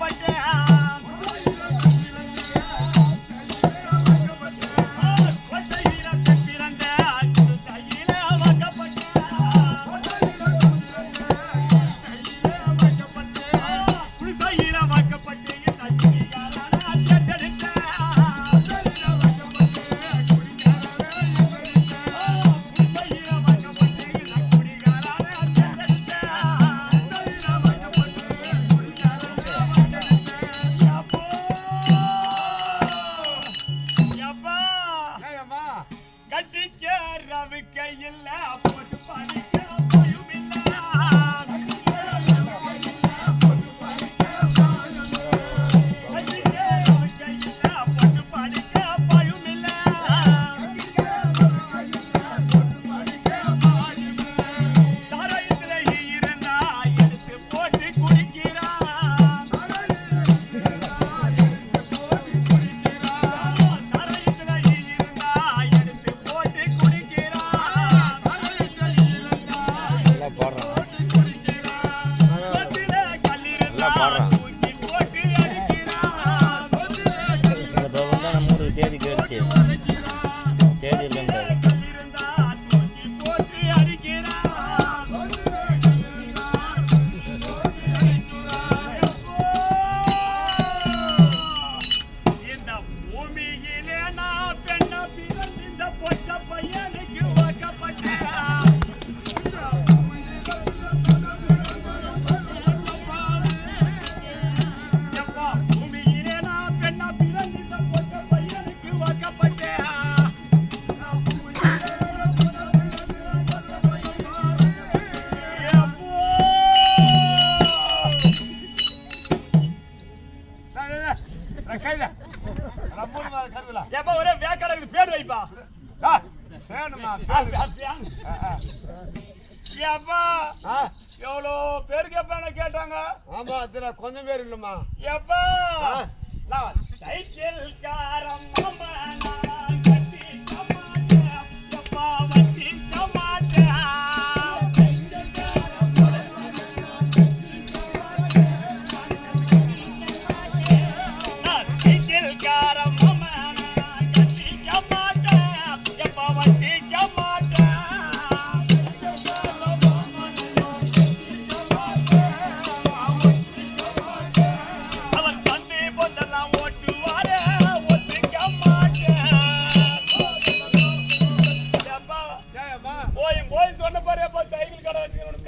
பட்டா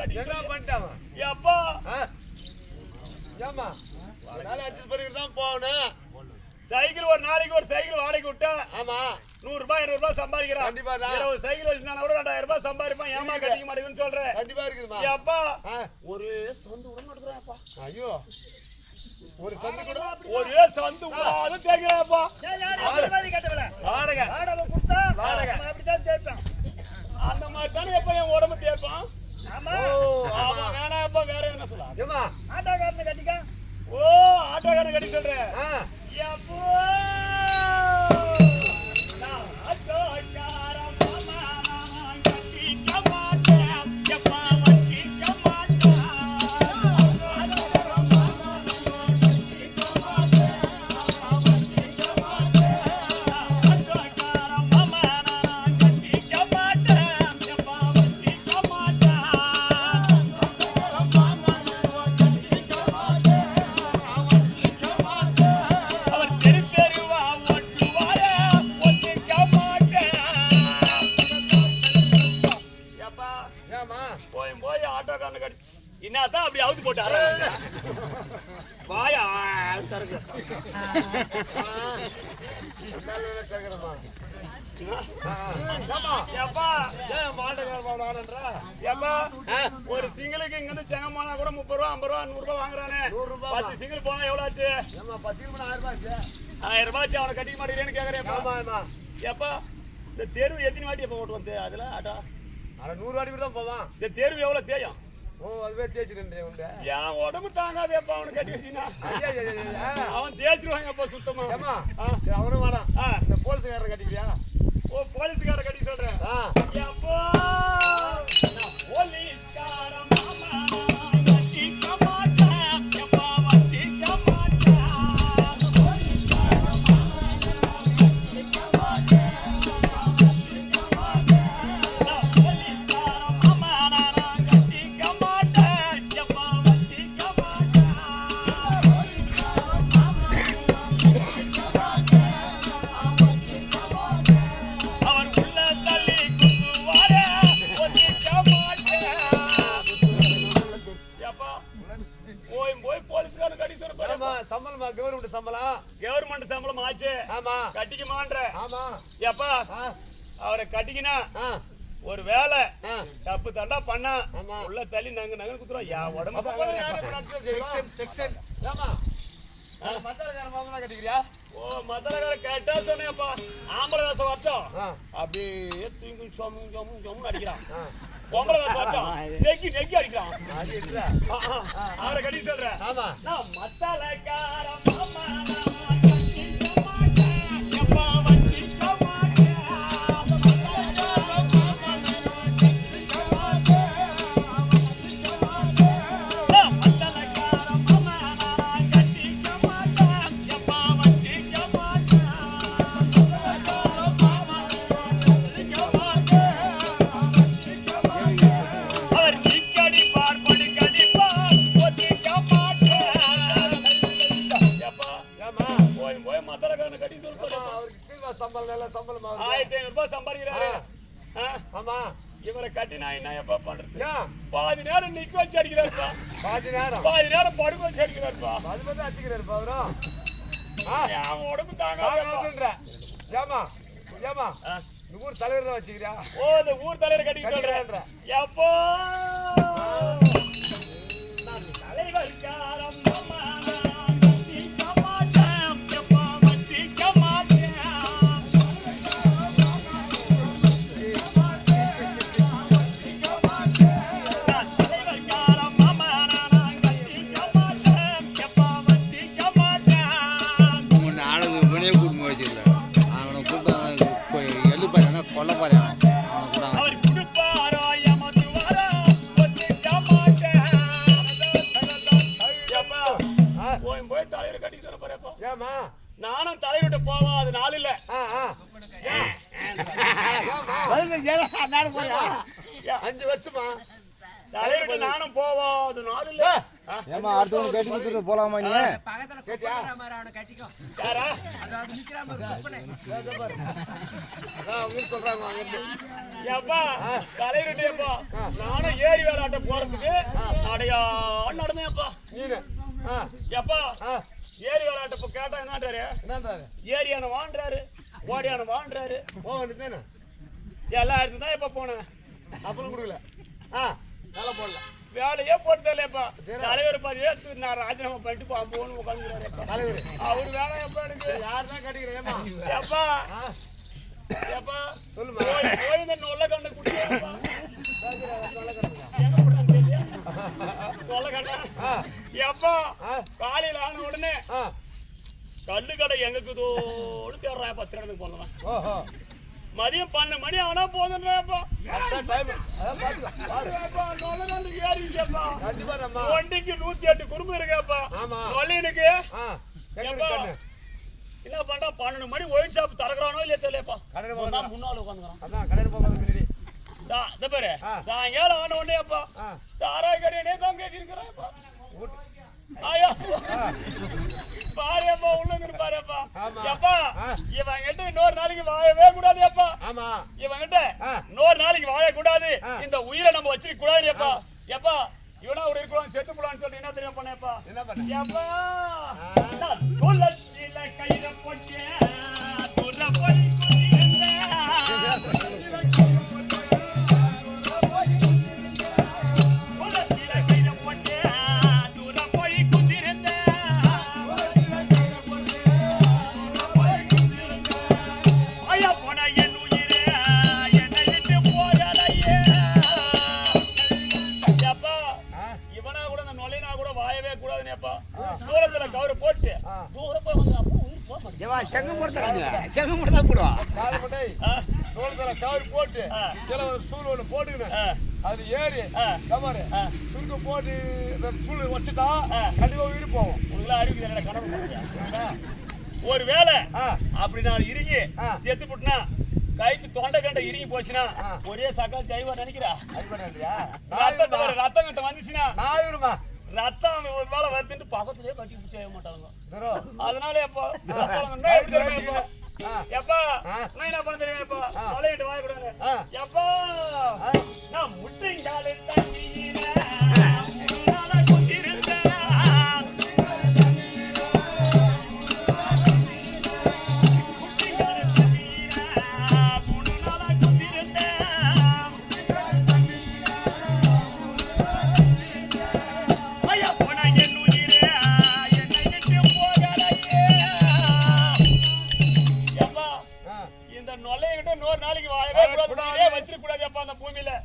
என்ன பண்ணிட்டான் எப்பா? வேலை அட்ஜஸ்ட் பண்ணிட்டு தான் போகணும். சைக்கிள் ஒரு நாளைக்கு ஒரு சைக்கிள் வாடகைக்கு விட்டா ஆமா. நூறு ரூபாய் இருநூறு ரூபாய் சம்பாதிக்கிறான். கண்டிப்பா. இருபது சைக்கிள் வச்சுனா கூட ரெண்டாயிரம் ரூபாய் சம்பாதிப்பான். ஏமா கட்டிக்க மாட்டேங்குதுன்னு சொல்றேன் கண்டிப்பா இருக்குதுமா எப்பா? ஆ. ஒரு சொந்த உடம்பு எடுக்கிறாப்பா ஐயோ. ஒரு சந்து கூட? ஒரே சந்து அது தேங்கிறாப்பா வாடகை. வாடகை. அந்த மாதிரி தானே எப்ப என் உடம்பு தேய்ப்பான் ஓ ஆமா வேணாம் எப்ப என்ன சொல்லலாம் ஏம்மா ஓ ஆட்டோக்காரன் கட்டி சொல்றேன் ஏப்பா, ஒரு சிங்கிளுக்கு இங்க இருந்து செங்கமானா கூட முப்பது ரூபா ஐம்பது ரூபா நூறு ரூபாய் வாங்குறானே. பத்து சிங்கிள் போனா எவ்வளவு ஆச்சு? பத்து கிலோ ஆயிரம் ரூபாய் ஆச்சு. ஆயிரம் ரூபாய் ஆச்சு அவனை கட்டிக்க மாட்டேங்கிறேன்னு கேக்குறேன் ஏப்பா. இந்த தேர்வு எத்தனை வாட்டி எப்ப ஓட்டு வந்து? அதுல ஆட்டோ. அட நூறு அடி கூட தான் போவான். இந்த தேர்வு எவ்வளவு தேயும்? ஓ அதுவே தேய்ச்சிட்டு உண்டு. என் உடம்பு தாங்காது எப்ப அவனை கட்டி வச்சுனா. அவன் தேய்ச்சிருவாங்க அப்ப சுத்தமா. சரி அவனும் ஆ. இந்த போலீஸ்காரன் கட்டிக்கிறியா? ஓ போலீஸ்கார கட்டி சொல்றேன். ஆ. ஆ. அவரை கட்டிக்கினா ஆ. ஒரு வேலை. ஆ. தப்பு தண்டா பண்ணா. உள்ள தள்ளி நங்கு நங்கு குத்துறோம் என் உடம்பு ஓ மத்தலகார கேட்டா சொன்னேப்பா ஆம்பளை வேஷம் ஆ. அப்படியே தூங்கி சொமு சொமு சொமுன்னு அடிக்கிறான். ஆ. பொம்பளை வேஷம் வரட்டும் நெக்கி நெக்கி அடிக்கிறான். அவரை கட்டி சொல்றேன். ஆமா. நான் மத்தலக்கார மாமா. ஊர் தலைவர் தான் வச்சுக்கிறியா? ஓ இந்த ஊர் தலைவர் கட்டிக்க சொல்றேன். எப்போ! கொல்ல பாரு கட்டி கொடுத்துட்டு போலாமா நீ? நானும் ஏரி வேலாட்ட போறதுக்கு அடையா நடந்தேன்ப்பா. நீனு. ஆ. ஏரி வேலாட்ட இப்ப கேட்டா என்னன்றாரு? என்னன்றாரு? ஏரியான வான்றாரு ஓடியான வான்றாரு. போக வேண்டியதானே எல்லா இடத்துல தான் இப்ப போனேன். அப்புறம் கொடுக்கல. ஆ நல்லா போடல. வேலையே போட்டு தெரியலப்பா தலைவர் பாதி நான் ராஜினாமா பண்ணிட்டு பா போன்னு உட்காந்துக்கிறாரு. தலைவர். அவர் வேலை எப்ப எனக்கு? யார் தான் ஏப்பா? ஆ. ஏப்பா? சொல்லுமா போய் இந்த நொல்ல கண்ணு ஏப்பா? ஆ. காலையில ஆன உடனே கல்லு கடை எங்கக்குதோடு தேடுறான் பத்து இடத்துக்கு போனவன். மதியம் பன்னெண்டு மணி ஆனா போதுன்றாப்பா அதான் வண்டிக்கு நூத்தி எட்டு குடும்பம் இருக்கப்பா நொல்லினுக்கு ஆ. என்ன பண்றா பன்னெண்டு மணி ஒயின் ஷாப் திறக்கிறானோ இல்லையா தெரியலப்பா கடையில் ஒரு முன்னாள் உட்காந்துக்கிறான் கடையில் போகாத முன்னாடி தா இந்த பாரு சாயங்காலம் ஆன உடனேப்பா அப்பா கடையே தான் கேட்டிருக்கிறான்ப்பா ஆயா பாருப்பா உள்ள இருந்து பாருப்பா ஆ. இவன் கிட்ட இன்னொரு நாளைக்கு வாழவே கூடாது அப்பா ஆமா. இவன் கிட்ட. இன்னொரு நாளைக்கு வாழ கூடாது. ஆ. இந்த உயிரை நம்ம வச்சிருக்க கூடாது எப்பா எப்பா இவனா ஒரு இருக்கலாம் செத்து போலான்னு சொல்லி என்ன தெரியும் பண்ணேப்பா என்ன பண்ண? எப்பா துளசியில கயிற போட்டேன். மாட்டேங்குது. காது மட்டை ஆ, தோளத்துல கவர் போட்டு. கீழே ஒரு சூழ் ஒன்று போட்டுக்கினேன் ஆ, அது ஏறி. கவரு. சுருக்க போட்டு சூழ் வச்சுட்டா. கண்டிப்பா உயிர் போகும் உங்களுக்குலாம் கனவு பார்த்தியா? ஒரு வேளை ஆ அப்படி நான் இறுங்கி. செத்து புட்டுனா கைத்து தொண்டை கண்ட இறுங்கி போச்சுன்னா ஆ. ஒரே சக்கால் தெய்வா நினைக்கிறா ரத்தம் கட்ட வந்துச்சுன்னா நாயூருமா ரத்தம் ஒரு வேளை வருதுன்னு பக்கத்துலயே கட்டி பிடிச்சி செய்ய மாட்டாங்க அதனால எப்போ எப்போ. நான் என்ன பண்ண தெரியுமா எப்பா ஆ. தொலைகிட்டு வாய கூடாது. எப்பா. நான் முட்டிங்கால தண்ணீர முன்னால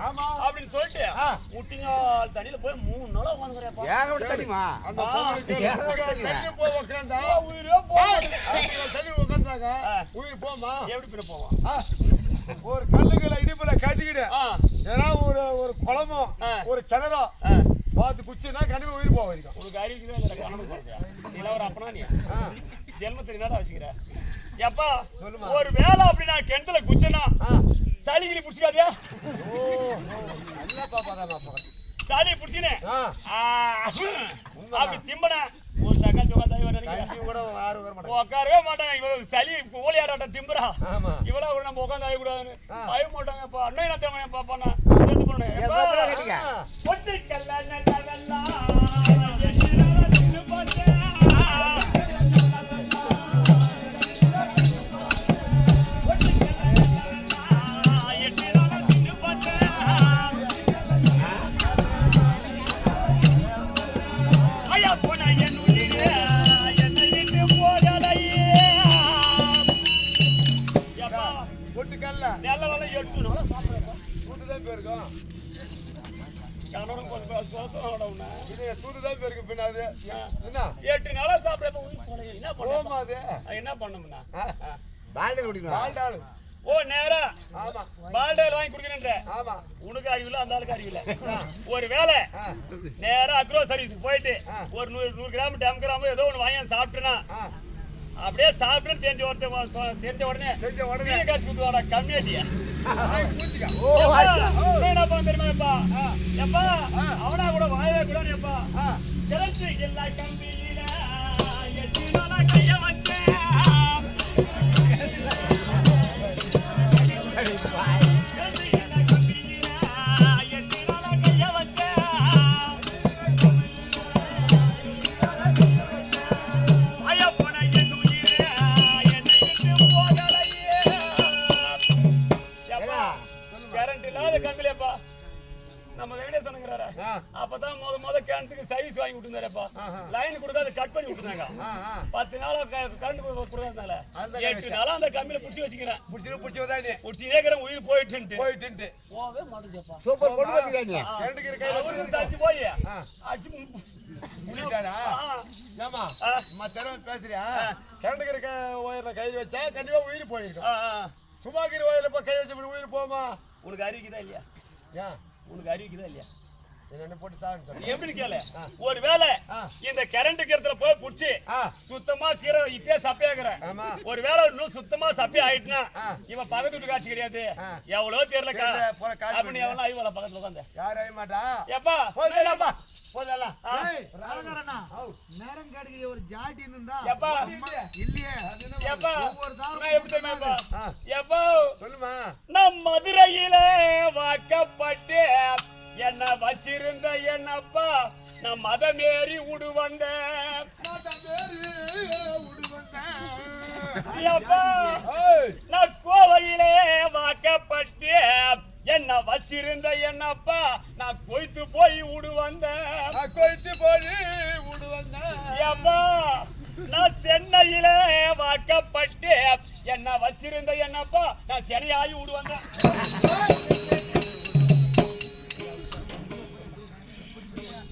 அப்படின்னு சொல்லிட்டு ஆ. முட்டிங்கால் தண்ணியில போய் மூணு நாளா உட்காந்துக்கிறேப்பா ஏகப்பட்ட தெரியுமா அந்த ஆ. பொண்ணுக்கு தண்ணி போய் உக்காந்தா உயிரே. உயிர் போமா எப்படி பின்ன போவான் ஆ. ஒரு கல்லுகளை இடுப்புல கட்டிக்கிட்டு ஆ, ஏன்னா ஒரு ஒரு குளமோ ஆ. ஒரு கிணறோ ஆ. பார்த்து குச்சினா கண்டிப்பா உயிர் போக வரைக்கும். உனக்கு அறிவுக்குதே இல்லை ஒரு அப்பனா நீ? ஆ. ஜென்மத்துக்கு என்னடா வச்சுக்கிற? எப்பா சொல்லுமா. ஒரு வேலை அப்படி நான் கிணத்துல குச்சனா. சளி கிளி பிடிச்சிக்காதியா? ஓ ஓ. நல்லா பாப்பாதான் பாப்பா. சளி பிடிச்சினே அப்படி திம்பன ஒரு சக்கா உட்காரவே மாட்டாங்க. இவ சளி கோழியாடாட்ட திம்புறா. ஆமா. இவளா கூட நம்ம உட்காந்து அழக்கூடாதுன்னு ஆ. அழ மாட்டாங்கப்பா அண்ணன் என்ன தேவை பாப்பாண்ணா. ஒட்டிக்கல்ல என்ன பண்ண போமா அது. என்ன பண்ணணும்னா பால்டர் குடிக்கணும்? வாழ்ந்தாள் ஓ நேரா. ஆமா. பால்டேல் வாங்கி குடிக்கிறேன்ற ஆமா. உனக்கு அறிவில்ல அந்த ஆளுக்கு அறிவில்ல. ஒரு வேலை நேரா அக்ரோ சர்வீஸ்க்கு போயிட்டு. ஒரு நூறு நூறு கிராம் டம் கிராம் ஏதோ ஒன்று வாங்கி சாப்பிட்டேன்னா ஆ. அப்படியே சாப்பிட்டு தெரிஞ்ச ஒருத்தன் தெரிஞ்ச உடனே செஞ்ச உடனே. காசு கொடுத்துவாடா கம்மியாட்டியா வாங்கி பூச்சிக்க. என்ன பண்ண தெரியுமா எப்பா? அவனா கூட வாயவே கூட எப்பா? கிளச்சி எல்லா கம்பியில கொடுக்காத கட் பண்ணி ஆ. பத்து நாளா கரண்ட் கொடுக்காதனால அந்த எட்டு நாளா அந்த கம்பியில புடிச்சு வச்சுக்கிறேன் புடிச்சிரு, புடிச்சவதா நீ. புடிச்சு உயிர் போயிட்டு போயிட்டுன்ட்டு. போகவே மாட்டேங்கப்பா சூப்பர் இருக்க கையில புடிச்சிரு. சாச்சு போய். அடிச்சு மு- புடிச்சிட்டாரா? ஆ, ஏம்மா, ஆ, அம்மா தெருவில் பேசுறியா? கிணத்துக்கு இருக்க ஒயர்ல கை வச்சா கண்டிப்பா உயிர் போயிருக்கும் ஆ. சும்மாக்கிற ஒயர்ல போய் கை வச்ச உயிர் போமா உனக்கு அறிவிக்குதா இல்லையா? ஏன்? உனக்கு அறிவிக்குதா இல்லையா? எப்படி கேளு? ஒரு வேலை ஆ. இந்த கரண்ட் கீரத்துல போய் புடிச்சு சுத்தமா கீரை இப்பயே சப்பையாக்குறேன் ஆமா. ஒரு வேலை இன்னும் சுத்தமா சப்பி ஆயிட்டுனா. இவன் பக்கத்து வீட்டு காட்சி கிடையாது. எவ்வளவு தெரியல, போற காட்சி அப்படி எவ்வளவு ஐவல பக்கத்துல உட்காந்து யாரும் மாட்டா? எப்பா போதலாமா போதலாம். நேரம் கிடைக்கிற ஒரு ஜாட்டி இருந்தா எப்பா இல்லையே. எப்பா நான் எப்படி தெரியுமாப்பா ஆ, எப்பா சொல்லுமா. நம் மதுரையிலே வாக்கப்பட்டு என்ன வச்சிருந்த என்னப்பா நான் மதமேறி உடு வந்தேன் நான் கோவையிலே வாக்கப்பட்டு என்ன வச்சிருந்த என்னப்பா நான் கொய்த்து போய் விடு வந்தேன் கொய்த்து போய் விடு வந்தேன் ஏப்பா நான் சென்னையிலே வாக்கப்பட்டு என்ன வச்சிருந்த என்னப்பா நான் சென்னையாகி விடு வந்தேன்